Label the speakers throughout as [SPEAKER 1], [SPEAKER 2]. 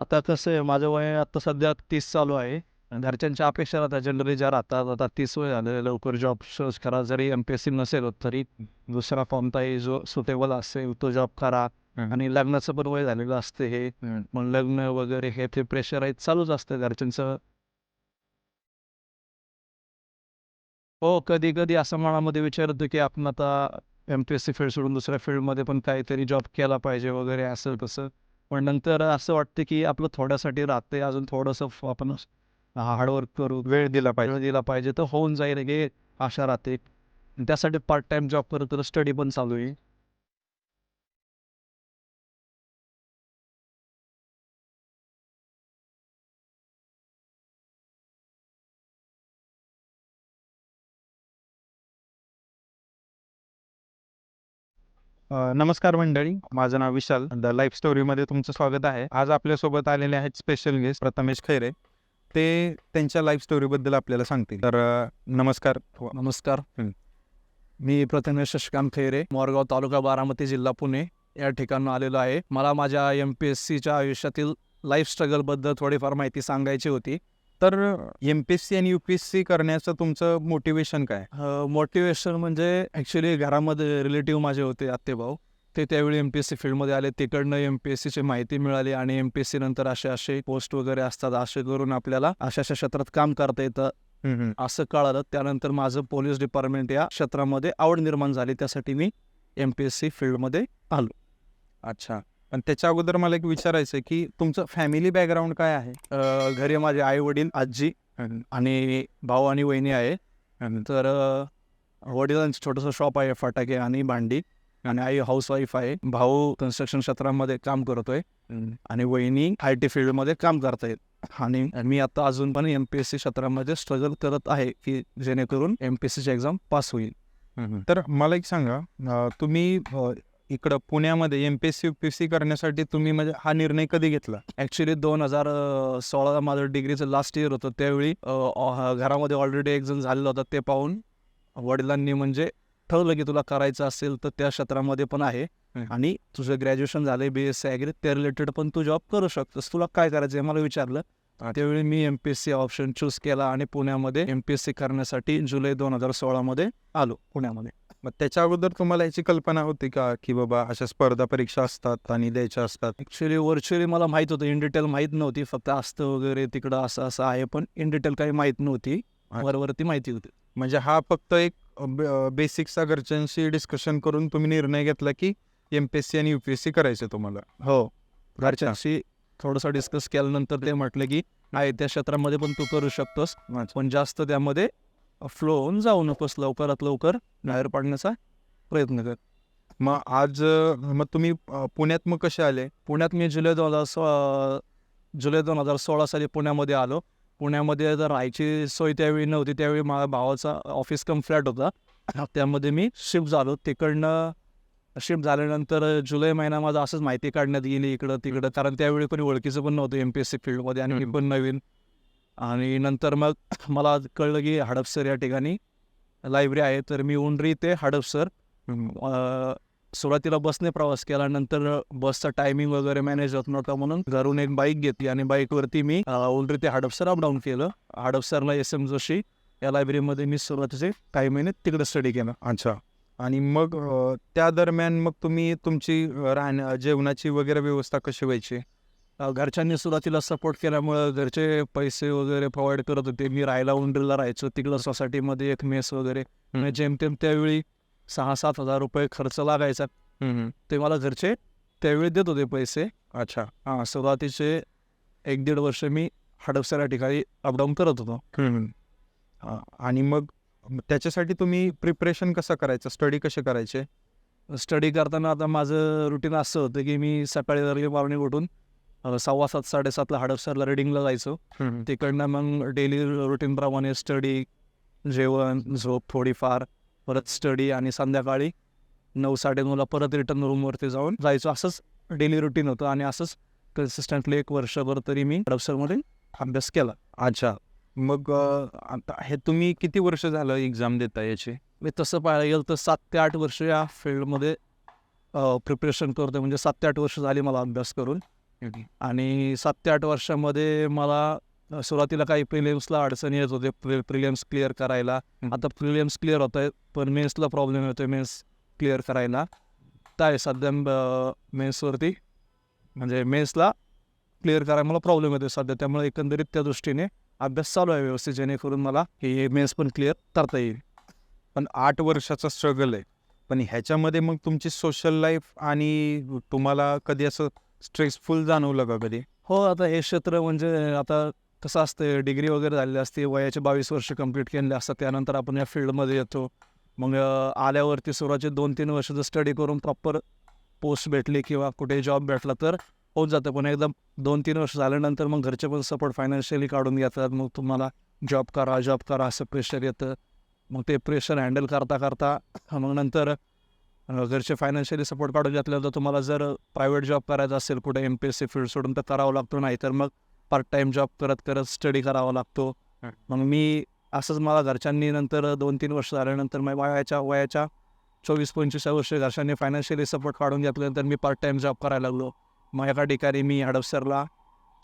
[SPEAKER 1] आता कसं आहे माझं वय आता सध्या तीस चालू आहे. आणि घरच्यांच्या अपेक्षा राहतात जनरली ज्या राहतात आता तीस वय झालं लवकर जॉब सर्च करा. जरी एम पी एस सी नसेल होत तरी दुसरा कोणताही जो सुटेबल असेल तो जॉब करा. आणि लग्नाचं पण वय झालेलं असते हे. मग लग्न वगैरे हे ते प्रेशर आहे चालूच असतं घरच्यांचं. हो कधी कधी असं मनामध्ये विचार येतो की आपण आता M P S C field सोडून दुसऱ्या फील्डमध्ये पण काहीतरी जॉब केला पाहिजे वगैरे असं तसं पण नंतर असं वाटतं की आपलं थोड्यासाठी राहते अजून थोडंसं आपण हार्डवर्क करू
[SPEAKER 2] वेळ दिला पाहिजे.
[SPEAKER 1] वेळ दिला पाहिजे तर होऊन जाईल हे आशा राहते. त्यासाठी पार्ट टाइम जॉब करत तर स्टडी पण चालू आहे.
[SPEAKER 2] नमस्कार मंडळी. माझं नाव विशाल. द लाईफ स्टोरीमध्ये तुमचं स्वागत आहे. आज आपल्यासोबत आलेले आहेत स्पेशल गेस्ट प्रथमेश खैरे. ते त्यांच्या लाईफ स्टोरीबद्दल आपल्याला सांगतील. तर नमस्कार.
[SPEAKER 1] नमस्कार. मी प्रथमेश शशिकांत खैरे मोरगाव तालुका बारामती जिल्हा पुणे या ठिकाणून आलेलो आहे. मला माझ्या एम पी एस सीच्या आयुष्यातील लाईफ स्ट्रगलबद्दल थोडीफार माहिती सांगायची होती.
[SPEAKER 2] तर एम पी एस सी आणि यू पी एस सी करण्याचं तुमचं मोटिवेशन काय?
[SPEAKER 1] मोटिवेशन म्हणजे ॲक्च्युली घरामध्ये रिलेटिव्ह माझे होते आत्तेभाऊ. ते त्यावेळी एम पी एस सी फील्डमध्ये आले. तिकडनं एम पी एस सीची माहिती मिळाली आणि एम पी एस सी नंतर असे असे पोस्ट वगैरे असतात. असे करून आपल्याला अशा अशा क्षेत्रात काम करता येतं. असं कळालं. त्यानंतर माझं पोलीस डिपार्टमेंट या क्षेत्रामध्ये आवड निर्माण झाली. त्यासाठी मी एम पी एस सी फील्डमध्ये
[SPEAKER 2] अच्छा. पण त्याच्या अगोदर मला एक विचारायचं आहे की तुमचं फॅमिली बॅकग्राऊंड काय आहे?
[SPEAKER 1] घरी माझे आई वडील आजी आणि भाऊ आणि वहिनी आहे. तर वडिलांचं छोटंसं शॉप आहे फटाके आणि भांडी. आणि आई हाऊसवाईफ आहे. भाऊ कन्स्ट्रक्शन क्षेत्रामध्ये काम करतोय. आणि वहिनी आय टी फील्डमध्ये काम करतायत. आणि मी आता अजून पण एम पी एस सी क्षेत्रामध्ये स्ट्रगल करत आहे की जेणेकरून एम पी एस सीची एक्झाम पास होईल.
[SPEAKER 2] तर मला एक सांगा तुम्ही इकडं पुण्यामध्ये M P S C U P S C करण्यासाठी तुम्ही म्हणजे हा निर्णय कधी घेतला?
[SPEAKER 1] ॲक्च्युली दोन हजार सोळाला माझं डिग्रीचं लास्ट इयर होतं. त्यावेळी घरामध्ये ऑलरेडी एक जण झालेलं होतं ते पाहून वडिलांनी म्हणजे ठरवलं की तुला करायचं असेल तर त्या क्षेत्रामध्ये पण आहे. आणि तुझं ग्रॅज्युएशन झालंय बी एस सी ॲग्री त्या रिलेटेड पण तू जॉब करू शकतोस. तुला काय करायचं आहे मला विचारलं. त्यावेळी मी M P S C option choose केला आणि पुण्यामध्ये एम पी एस सी करण्यासाठी जुलै दोन हजार सोळामध्ये आलो पुण्यामध्ये.
[SPEAKER 2] मग त्याच्या अगोदर तुम्हाला याची कल्पना होती का की बाबा अशा स्पर्धा परीक्षा असतात आणि द्यायच्या असतात?
[SPEAKER 1] ॲक्च्युली व्हर्च्युअली मला माहीत होतं. इन डिटेल माहीत नव्हती. फक्त असतं वगैरे तिकडं असं असं आहे. पण इन डिटेल काही माहीत नव्हती. वरवरती माहिती होती.
[SPEAKER 2] म्हणजे हा फक्त एक बेसिकचा घरच्यांशी डिस्कशन करून तुम्ही निर्णय घेतला की एम पी एस सी आणि यू पी एस सी करायचं तुम्हाला?
[SPEAKER 1] हो. घरच्यांशी थोडंसं डिस्कस केल्यानंतर ते म्हटलं की नाही त्या क्षेत्रामध्ये पण तू करू शकतोस. पण जास्त त्यामध्ये फ्लो होऊन जाऊ नकोस लवकरात लवकर बाहेर पडण्याचा प्रयत्न कर.
[SPEAKER 2] मग आज मग तुम्ही पुण्यात मग कसे आले?
[SPEAKER 1] पुण्यात मी जुलै दोन हजार सो जुलै दोन हजार सोळा साली पुण्यामध्ये आलो. पुण्यामध्ये जर राहायची सोय त्यावेळी नव्हती त्यावेळी माझ्या भावाचा ऑफिस कम फ्लॅट होता. त्यामध्ये मी शिफ्ट झालो. तिकडनं शिफ्ट झाल्यानंतर जुलै महिना माझा असंच माहिती काढण्यात गेली इकडं तिकडं कारण त्यावेळी कोणी ओळखीचं पण नव्हतं एम पी एस सी फील्डमध्ये आणि मी पण नवीन. आणि नंतर मग मला कळलं की हडपसर या ठिकाणी लायब्ररी आहे. तर मी उंडरी ते हडपसर सुरुवातीला बसने प्रवास केला. नंतर बसचा टायमिंग वगैरे मॅनेज होत नव्हता म्हणून घरून एक बाईक घेतली आणि बाईकवरती मी उंडरी ते हडपसर अपडाऊन केलं. हडपसरला एस एम जोशी या लायब्ररीमध्ये मी सुरुवातीचे काही महिने तिकडे स्टडी केला.
[SPEAKER 2] अच्छा. आणि मग त्या दरम्यान मग तुम्ही तुमची राहण्या जेवणाची वगैरे व्यवस्था कशी व्हायची?
[SPEAKER 1] घरच्यांनी सुरुवातीला सपोर्ट केल्यामुळं घरचे पैसे वगैरे प्रोव्हाइड करत होते. मी राहायला उंडरीला राहायचो. तिकडं सोसायटीमध्ये एक मेस वगैरे. जेमतेम त्यावेळी सहा सात हजार रुपये खर्च लागायचा. ते मला घरचे त्यावेळी देत होते पैसे.
[SPEAKER 2] अच्छा.
[SPEAKER 1] हां सुरुवातीचे एक दीड वर्ष मी हडपसर या ठिकाणी अपडाऊन करत होतो.
[SPEAKER 2] हा, आणि मग त्याच्यासाठी तुम्ही प्रिपरेशन कसं करायचं? स्टडी कसे करायचे?
[SPEAKER 1] स्टडी करताना आता माझं रुटीन असं होतं की मी सकाळी अर्ली मॉर्निंग उठून सव्वा सात साडेसातला हडपसरला रिडिंगला जायचो. तिकडनं मग डेली रुटीनप्रमाणे स्टडी जेवण झोप थोडीफार परत स्टडी आणि संध्याकाळी नऊ साडेनऊला परत रिटर्न रूमवरती जाऊन जायचो. असंच डेली रुटीन होतं आणि असंच कन्सिस्टंटली एक वर्षभर तरी मी हडपसरमध्ये अभ्यास केला.
[SPEAKER 2] अच्छा. मग आता हे तुम्ही किती वर्ष झालं एक्झाम देता याची?
[SPEAKER 1] मी तसं पाहायला गेलं तर सात ते आठ वर्ष या फील्डमध्ये प्रिपरेशन करतो म्हणजे सात ते आठ वर्ष झाली मला अभ्यास करून. आणि सात ते आठ वर्षामध्ये मला सुरुवातीला काही प्रिलियम्सला अडचणी येत होते. प्रि प्रिलियम्स क्लिअर करायला. आता प्रिलियम्स क्लिअर होत आहेत पण मेन्सला प्रॉब्लेम येतो मेन्स क्लिअर करायला. आहे सध्या मेन्सवरती म्हणजे मेन्सला क्लिअर करायला मला प्रॉब्लेम येतो सध्या. त्यामुळे एकंदरीत त्या दृष्टीने अभ्यास चालू आहे व्यवस्थित जेणेकरून मला हे मेन्स पण क्लिअर करता येईल.
[SPEAKER 2] पण आठ वर्षाचा स्ट्रगल आहे. पण ह्याच्यामध्ये मग तुमची सोशल लाईफ आणि तुम्हाला कधी असं स्ट्रेसफुल जाणवलं का कधी?
[SPEAKER 1] हो आता हे क्षेत्र म्हणजे आता कसं असतं डिग्री वगैरे झालेली असते वयाचे बावीस वर्ष कंप्लीट केलेले असतात त्यानंतर आपण या फील्डमध्ये येतो. मग आल्यावरती सुरुवातीचे दोन तीन वर्ष जर स्टडी करून प्रॉपर पोस्ट भेटली किंवा कुठे जॉब भेटला तर होत जातं. पण एकदम दोन तीन वर्ष झाल्यानंतर मग घरचे पण सपोर्ट फायनान्शियली काढून घेतात. मग तुम्हाला जॉब करा जॉब करा असं प्रेशर येतं. मग ते प्रेशर हँडल करता करता मग नंतर घरचे फायनान्शियली सपोर्ट काढून घेतल्यानंतर तुम्हाला जर प्रायव्हेट जॉब करायचा असेल कुठे M P S C field सोडून तर करावं लागतो नाही तर मग पार्ट टाईम जॉब करत करत स्टडी करावा लागतो. मग मी असंच मला घरच्यांनी नंतर दोन तीन वर्ष झाल्यानंतर मग वयाच्या वयाच्या चोवीस पंचवीस वर्ष घरच्यांनी फायनान्शियली सपोर्ट काढून घेतल्यानंतर मी पार्ट टाईम जॉब करायला लागलो. मग एका ठिकाणी मी हडपसरला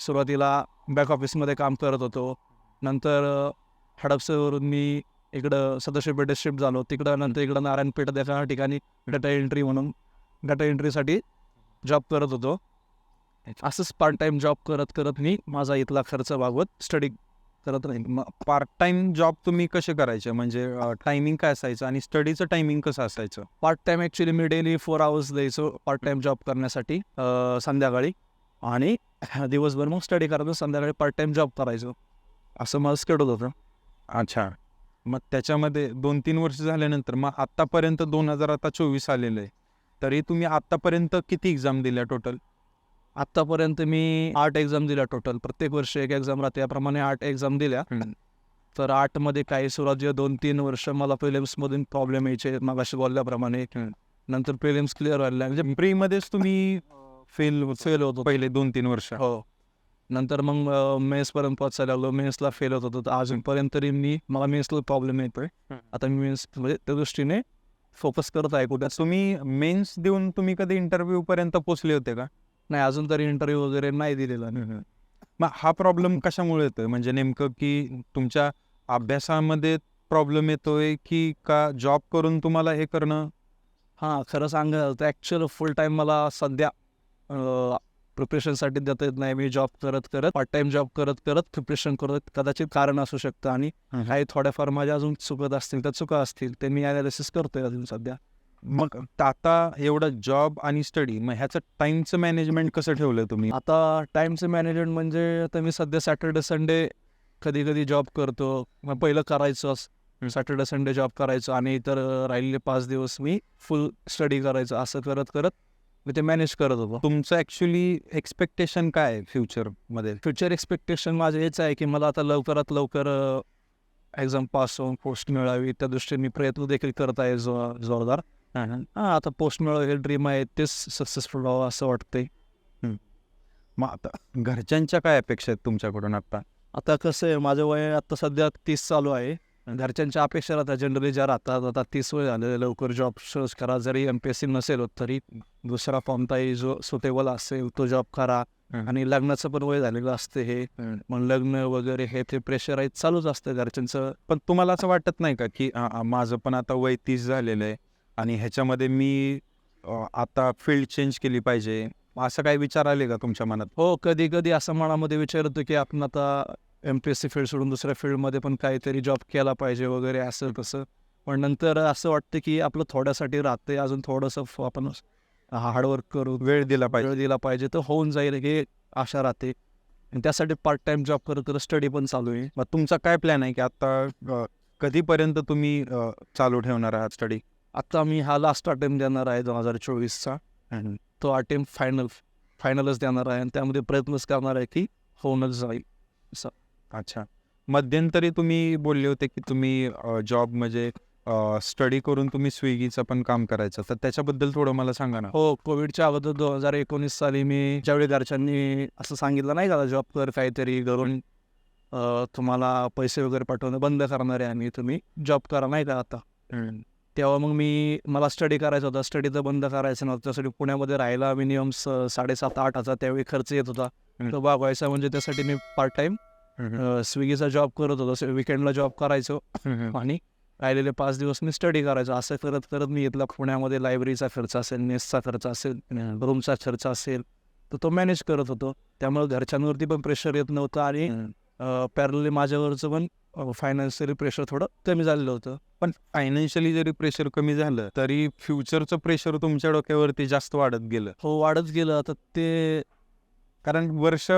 [SPEAKER 1] सुरुवातीला बॅक ऑफिसमध्ये काम करत होतो. नंतर हडपसरवरून मी इकडं सदस्य पेठेत शिफ्ट झालो तिकडं नंतर इकडं नारायणपेठ एका ठिकाणी डाटा एंट्री म्हणून डाटा एंट्रीसाठी जॉब करत होतो. असंच पार्ट टाईम जॉब करत करत मी माझा इथला खर्च भागवत स्टडी करत राहील
[SPEAKER 2] मग पार्ट टाइम जॉब तुम्ही कसे करायचे? म्हणजे टायमिंग काय असायचं आणि स्टडीचं टायमिंग कसं असायचं?
[SPEAKER 1] पार्ट टाईम ॲक्च्युली मी डेली फोर आवर्स द्यायचो पार्ट टाईम जॉब करण्यासाठी संध्याकाळी. आणि दिवसभर मग स्टडी करायचो संध्याकाळी पार्ट टाईम जॉब करायचो. असं माझं स्केड्यूल होतं.
[SPEAKER 2] अच्छा. मग त्याच्यामध्ये दोन तीन वर्ष झाल्यानंतर मग आत्तापर्यंत दोन हजार आता चोवीस आलेलं आहे. तरी तुम्ही आत्तापर्यंत किती एक्झाम दिल्या टोटल
[SPEAKER 1] आत्तापर्यंत मी आठ एक्झाम दिल्या टोटल प्रत्येक वर्षी एक एक्झाम राहते. याप्रमाणे आठ एक्झाम दिल्या. तर आठमध्ये काही सुरुवातीला दोन तीन वर्ष मला प्रिलिम्समधून प्रॉब्लेम यायचे मागाशी बोलल्याप्रमाणे. नंतर प्रिलिम्स क्लिअर व्हायला म्हणजे
[SPEAKER 2] प्रीमध्येच तुम्ही फेल
[SPEAKER 1] फेल होतो.
[SPEAKER 2] पहिले दोन तीन वर्ष.
[SPEAKER 1] हो. नंतर मग मेन्सपर्यंत पोहोचायला लागलो. मेन्सला फेल होत होतो. अजूनपर्यंत तरी मी मला मेन्सला प्रॉब्लेम येतोय. आता मी मेन्स म्हणजे त्या दृष्टीने फोकस करत आहे कुठे.
[SPEAKER 2] तुम्ही मेन्स देऊन तुम्ही कधी इंटरव्ह्यू पर्यंत पोहोचले होते का?
[SPEAKER 1] नाही अजून तरी इंटरव्ह्यू वगैरे नाही दिलेला.
[SPEAKER 2] मग हा प्रॉब्लेम कशामुळे येतोय? म्हणजे नेमकं की तुमच्या अभ्यासामध्ये प्रॉब्लेम येतोय की का जॉब करून तुम्हाला हे करणं?
[SPEAKER 1] हां खरं सांगायचं तर ॲक्च्युअल फुल टाईम मला सध्या प्रिपरेशनसाठी देता येत नाही. मी जॉब करत करत पार्ट टाईम जॉब करत करत प्रिपरेशन करत कदाचित कारण असू शकतं. आणि. काही थोड्याफार माझ्या अजून चुकत असतील तर चुका असतील. ते मी ॲनालिसिस करतोय अजून सध्या.
[SPEAKER 2] मग आता एवढं जॉब आणि स्टडी मग ह्याचं टाइमचं मॅनेजमेंट कसं ठेवलं तुम्ही?
[SPEAKER 1] आता टाईमचं मॅनेजमेंट म्हणजे आता मी सध्या सॅटर्डे संडे कधी कधी जॉब करतो. मग पहिलं करायचंच सॅटर्डे संडे जॉब करायचो. आणि इतर राहिलेले पाच दिवस मी फुल स्टडी करायचो. असं करत करत मी ते मॅनेज करत होतो.
[SPEAKER 2] तुमचं ॲक्च्युली एक्सपेक्टेशन काय आहे फ्युचरमध्ये
[SPEAKER 1] फ्युचर एक्सपेक्टेशन माझं हेच आहे की मला आता लवकरात लवकर एक्झाम पास होऊन पोस्ट मिळावी. त्या दृष्टीने मी प्रयत्न देखील करत आहे जो जोरदार. हां आता पोस्ट मिळावं हे ड्रीम आहे. तेच सक्सेसफुल व्हावं असं वाटतंय.
[SPEAKER 2] मग आता? घरच्यांच्या काय अपेक्षा आहेत तुमच्याकडून आता?
[SPEAKER 1] आता कसं आहे माझं वय आता सध्या तीस चालू आहे. घरच्यांच्या अपेक्षा राहतात जनरली ज्या राहतात आता तीस वय झालेलं लवकर जॉब सर्च करा. जरी एम पी एस सी नसेल होत तरी दुसरा कोणताही जो सुटेबल असेल तो जॉब करा. आणि लग्नाचं पण वय झालेलं असते हे. मग लग्न वगैरे हे ते प्रेशर आहे चालूच असतं घरच्यांचं.
[SPEAKER 2] पण तुम्हाला असं वाटत नाही का की माझं पण आता वय तीस झालेलं आहे आणि ह्याच्यामध्ये मी आता फील्ड चेंज केली पाहिजे? असं काही विचार आले का तुमच्या मनात?
[SPEAKER 1] हो कधी कधी असं मनामध्ये विचार येतो की आपण आता M P S C field सोडून दुसऱ्या फील्डमध्ये पण काहीतरी जॉब केला पाहिजे वगैरे असं तसं. पण नंतर असं वाटतं की आपलं थोड्यासाठी राहते अजून थोडंसं आपण हार्डवर्क करू
[SPEAKER 2] वेळ दिला पाहिजे.
[SPEAKER 1] वेळ दिला पाहिजे तर होऊन जाईल हे आशा राहते. आणि त्यासाठी पार्ट टाइम जॉब करत करत स्टडी पण चालू आहे.
[SPEAKER 2] मग तुमचा काय प्लॅन आहे की आता कधीपर्यंत तुम्ही चालू ठेवणार आहात स्टडी
[SPEAKER 1] आता मी हा लास्ट अटेम्प्ट देणार आहे दोन हजार चोवीसचा. तो अटेम्प्ट फायनल फायनलच देणार आहे. आणि त्यामध्ये प्रयत्नच करणार आहे की होऊनच जाईल.
[SPEAKER 2] अच्छा. मध्यंतरी तुम्ही बोलले होते की तुम्ही जॉब म्हणजे स्टडी करून तुम्ही स्विगीचं पण काम करायचं. तर त्याच्याबद्दल थोडं मला सांगा ना.
[SPEAKER 1] हो कोविडच्या अगोदर दोन हजार एकोणीस साली मी ज्यावेळी घरच्यांनी असं सांगितलं नाही का जॉब कर काहीतरी घरून तुम्हाला पैसे वगैरे पाठवणं बंद करणार आहे आणि तुम्ही जॉब करा नाही का आता. तेव्हा मग मी मला स्टडी करायचा होता. स्टडी तर बंद करायचं नव्हतं. त्यासाठी पुण्यामध्ये राहायला मिनिमम साडेसात आठ हजार त्यावेळी खर्च येत होता. तो भागवायचा म्हणजे त्यासाठी मी पार्ट टाइम स्विगीचा जॉब करत होतो विकेंडला जॉब करायचो. आणि राहिलेले पाच दिवस मी स्टडी करायचो. असं करत करत मी इथला पुण्यामध्ये लायब्ररीचा खर्च असेल मेसचा खर्च असेल रूमचा खर्च असेल तर तो मॅनेज करत होतो. त्यामुळे घरच्यांवरती पण प्रेशर येत नव्हतं आणि पॅरली माझ्यावरचं पण फायनान्शियली प्रेशर थोडं कमी झालेलं होतं.
[SPEAKER 2] पण फायनान्शियली जरी प्रेशर कमी झालं तरी फ्युचरचं प्रेशर तुमच्या डोक्यावरती जास्त वाढत गेलं.
[SPEAKER 1] हो वाढत गेलं. आता ते
[SPEAKER 2] कारण वर्ष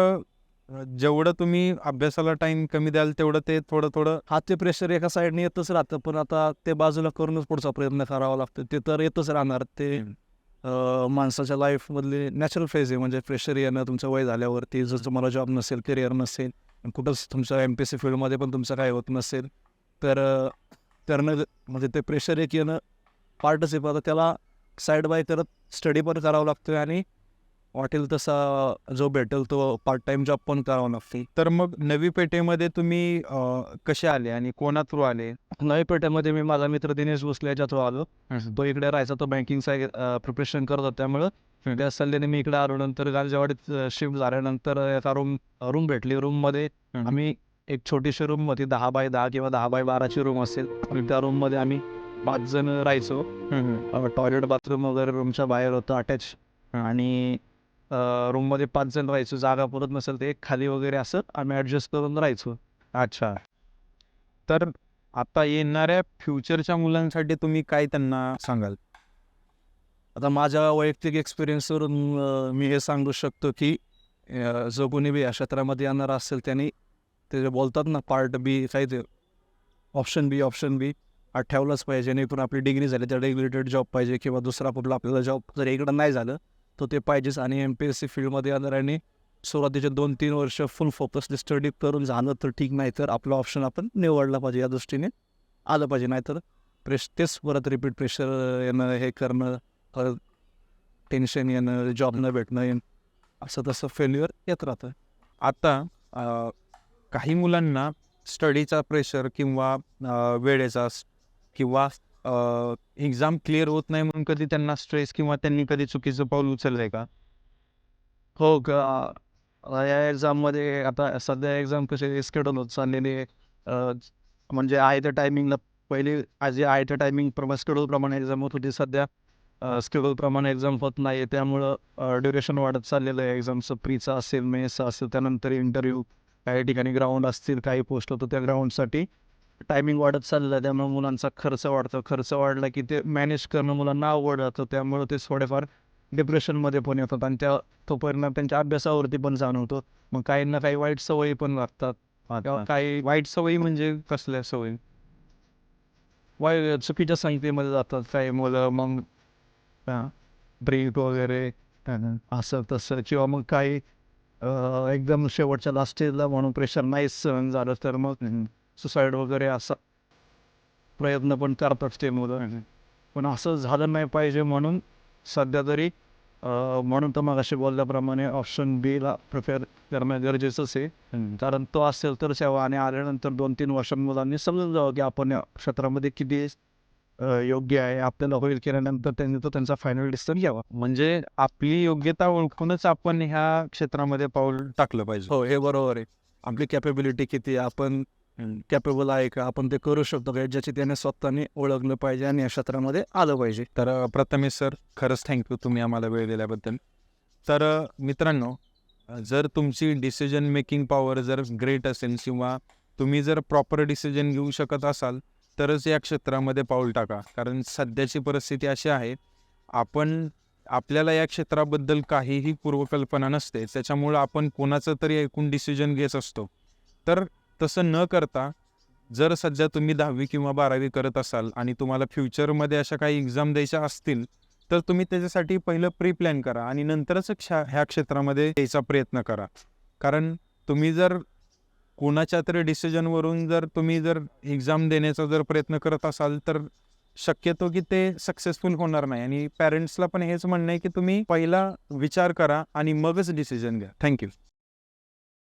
[SPEAKER 2] जेवढं तुम्ही अभ्यासाला टाइम कमी द्याल तेवढं ते थोडं थोडं
[SPEAKER 1] हा ते प्रेशर एका साईडने येतच राहतं. पण आता ते बाजूला करूनच पुढचा प्रयत्न करावा लागतो. ते तर येतच राहणार. ते माणसाच्या लाईफमधले नॅचरल फेज आहे. म्हणजे प्रेशर येणं तुमचं वय झाल्यावरती जर तुम्हाला जॉब नसेल करिअर नसेल कुठंच तुमच्या एम पी सी फील्डमध्ये पण तुमचं काही होत नसेल तर करणं म्हणजे ते प्रेशर एक येणं पार्टच आहे. पण आता त्याला साईड बाय करत स्टडी पण करावं लागतोय आणि वाटेल तसा जो भेटेल तो पार्ट टाइम जॉब पण करावा लागतो.
[SPEAKER 2] तर मग नवी पेठेमध्ये तुम्ही कसे आले आणि कोणा थ्रू आले?
[SPEAKER 1] नवी पेठेमध्ये मी माझा मित्र दिनेश भोसले याच्या थ्रू आलो तो इकडे राहायचा तो बँकिंगचा प्रिपरेशन करत होता त्यामुळं. त्या सल्ल्याने मी इकडे आलो. नंतर गांजेवाडीत शिफ्ट झाल्यानंतर एका रूम रूम भेटली. रूममध्ये
[SPEAKER 2] हम्म.
[SPEAKER 1] आम्ही एक छोटीशी रूम होती दहा बाय दहा किंवा दहा बाय बाराची रूम असेल. आणि त्या रूममध्ये आम्ही पाच जण राहायचो. टॉयलेट बाथरूम वगैरे रूमच्या बाहेर होतं अटॅच आणि रूममध्ये पाच जण राहायचो जागा पुरत नसेल ते एक खाली वगैरे असं आम्ही ॲडजस्ट करून राहायचो.
[SPEAKER 2] अच्छा. तर आता येणाऱ्या फ्युचरच्या मुलांसाठी तुम्ही काय त्यांना सांगाल?
[SPEAKER 1] आता माझ्या वैयक्तिक एक्सपिरियन्सवरून मी हे सांगू शकतो की अं, जो कोणी बी या क्षेत्रामध्ये येणार असेल त्यांनी ते जे बोलतात ना पार्ट बी काय ते ऑप्शन बी ऑप्शन बी हा ठेवलाच पाहिजे जेणेकरून आपली डिग्री झाली त्या रिलेटेड जॉब पाहिजे किंवा दुसरा कुठला आपल्याला जॉब जर इकडं नाही झालं तर ते पाहिजेच. आणि एम पी एस सी फील्डमध्ये येणाऱ्यांनी सुरुवातीचे दोन तीन वर्ष फुल फोकसली स्टडी करून झालं तर ठीक नाही तर आपला ऑप्शन आपण निवडला पाहिजे या दृष्टीने. आलं पाहिजे नाहीतर प्रेश तेच परत रिपीट प्रेशर येणं हे करणं परत टेन्शन येणं जॉब न भेटणं येणं. असं तसं फेल्युअर येत राहतं.
[SPEAKER 2] आता काही मुलांना स्टडीचा प्रेशर किंवा वेळेचा किंवा एक्झाम क्लिअर होत नाही म्हणून कधी त्यांना स्ट्रेस किंवा त्यांनी कधी चुकीचं पाऊल उचललंय का?
[SPEAKER 1] हो का? या एक्झाममध्ये आता सध्या एक्झाम कसे स्केड्यूल होत चाललेले आहे म्हणजे आहे त्या टायमिंगला पहिले आज आहे त्या टायमिंग प्रमाणे schedule प्रमाणे एक्झाम होत होती. सध्या schedule प्रमाणे एक्झाम होत नाही त्यामुळं ड्युरेशन वाढत चाललेलं आहे. एक्झामचं प्रीचं असेल मेसचा असेल त्यानंतर इंटरव्ह्यू काही ठिकाणी ग्राउंड असतील काही पोस्ट होतं त्या ग्राउंडसाठी टायमिंग वाढत चाललं आहे त्यामुळे मुलांचा खर्च वाढतो. खर्च वाढला की ते मॅनेज करणं मुलांना अवघड जातं. त्यामुळे ते थोडेफार डिप्रेशनमध्ये पण येतात आणि त्या तो परिणाम त्यांच्या अभ्यासावरती पण जाणवतो. मग काहींना काही वाईट सवयी पण लागतात. काही
[SPEAKER 2] वाईट सवयी म्हणजे कसल्या सवयी?
[SPEAKER 1] वाईट चुकीच्या संगतीमध्ये जातात काही मुलं. मग ब्रेक वगैरे असं तसं. किंवा मग काही एकदम शेवटच्या लास्ट स्टेजला म्हणून प्रेशर नाही सहन झालं तर मग? सुसाईड वगैरे असा प्रयत्न पण करतात ते मुलं पण असं झालं नाही पाहिजे म्हणून सध्या तरी म्हणून तर मग असे बोलल्याप्रमाणे ऑप्शन बीला प्रिपेअर करणं गरजेचंच आहे. कारण तो असेल तर सेवा आणि आल्यानंतर दोन तीन वर्षां मुलांनी समजून जावं की आपण या क्षेत्रामध्ये किती योग्य आहे आपल्याला होईल केल्यानंतर त्यांनी तो त्यांचा फायनल डिसिजन घ्यावा.
[SPEAKER 2] म्हणजे आपली योग्यता ओळखूनच आपण ह्या क्षेत्रामध्ये पाऊल टाकलं पाहिजे.
[SPEAKER 1] हो हे बरोबर आहे. आपली कॅपेबिलिटी किती आहे आपण कॅपेबल आहे का? आपण ते करू शकतो का? ज्याची त्याने स्वतःने ओळखलं पाहिजे आणि या क्षेत्रामध्ये आलं पाहिजे.
[SPEAKER 2] तर प्रथमेश सर खरंच थँक्यू तुम्ही आम्हाला वेळ दिल्याबद्दल. तर मित्रांनो जर तुमची डिसिजन मेकिंग पॉवर जर ग्रेट असेल किंवा तुम्ही जर प्रॉपर डिसिजन घेऊ शकत असाल तरच या क्षेत्रामध्ये पाऊल टाका. कारण सध्याची परिस्थिती अशी आहे आपण आपल्याला या क्षेत्राबद्दल काहीही पूर्वकल्पना नसते. त्याच्यामुळं आपण कोणाचं तरी ऐकून डिसिजन घेत असतो. तर तसं न करता जर सध्या तुम्ही दहावी किंवा बारावी करत असाल आणि तुम्हाला फ्युचरमध्ये अशा काही एक्झाम द्यायच्या असतील तर तुम्ही त्याच्यासाठी पहिलं प्री प्लॅन करा आणि नंतरच क्षा ह्या क्षेत्रामध्ये यायचा प्रयत्न करा. कारण तुम्ही जर कोणाच्या तरी डिसिजनवरून जर तुम्ही जर एक्झाम देण्याचा जर प्रयत्न करत असाल तर शक्यतो की ते सक्सेसफुल होणार नाही आणि पॅरेंट्सला पण हेच म्हणणं आहे की तुम्ही पहिला विचार करा आणि मगच डिसिजन घ्या. थँक्यू.